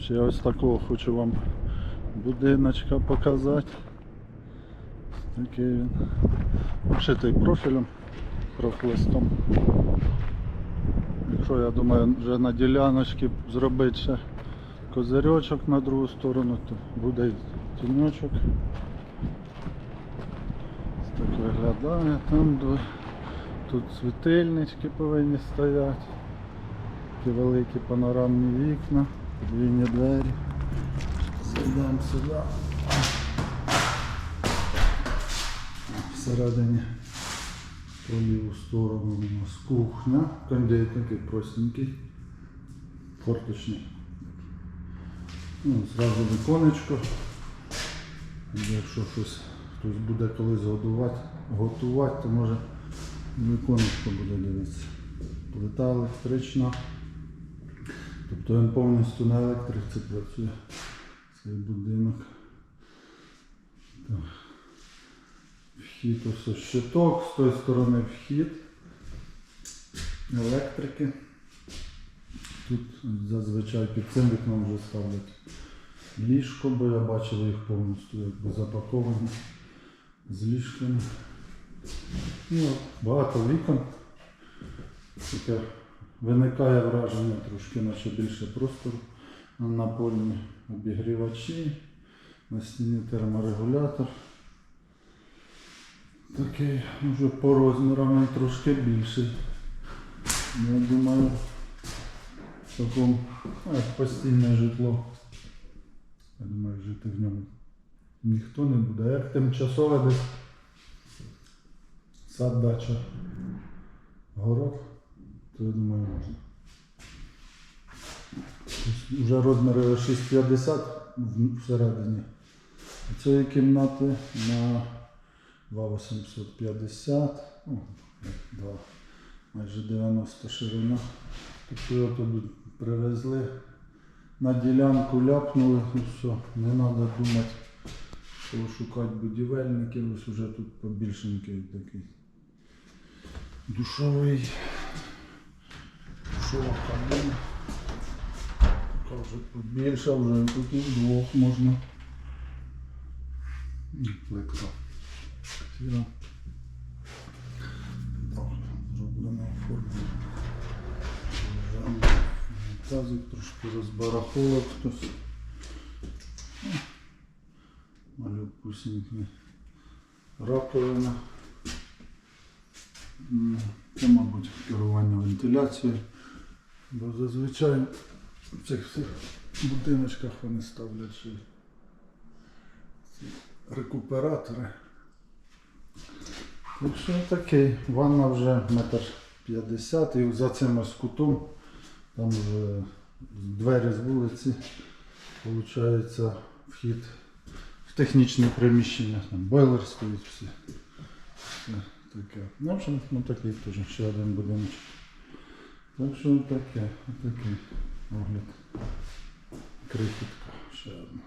Ще ось такого хочу вам будиночка показати. Такий він. Обшитий профілем, профлистом. Якщо я думаю вже на діляночці зробити ще козирьочок на другу сторону, то буде тіньочок. Так виглядає. Там тут світильнички повинні стояти. Такі великі панорамні вікна, подвійні двері. Зайдемо сюди. Всередині по ліву сторону у нас кухня, кондей такий простенький, форточний. Ну, зразу віконечко. Якщо щось хтось буде колись годувати, готувати, то може віконечко буде дивитися. Плита електрична. Тобто він повністю на електриці працює цей будинок. Вхід ось щиток, з тої сторони вхід електрики. Тут зазвичай під цим вікном вже ставлять ліжко, бо я бачив їх повністю якби запаковані з ліжками. Ну, багато вікон. Таке виникає враження трошки, наче більше простору. На полі обігрівачі, на стіні терморегулятор. Такий вже по розмірам трошки більший. Я думаю, в такому ну, постійне житло. Я думаю, жити в ньому ніхто не буде. Як тимчасове десь сад дача город, то я думаю можна. Вже розміри 6,50 всередині. Цієї кімнати на 2,850, ну, майже 90 ширина. Тобто його тут привезли, на ділянку ляпнули, і все, не треба думати, що шукати будівельників, ось вже тут побільшенький такий душовий, кабина. Така вже побільша, вже тут і вдвох можна. Плитка. Сіра. Зроблено оформлено. Тазик трошки розбарахолок хтось. Ну, Малюкусінький. Раковина. Це, мабуть, керування вентиляцією. Бо зазвичай в цих всіх будиночках вони ставлять ще ці рекуператори. Так що такий, ванна вже метр п'ятдесят і за цим ось кутом, там вже двері з вулиці, виходить вхід в технічне приміщення, там бойлер стоїть всі. Все таке. Ну, в общем, ну такий теж ще один будиночок. Так що таке, отакий огляд. Крихітка ще одна.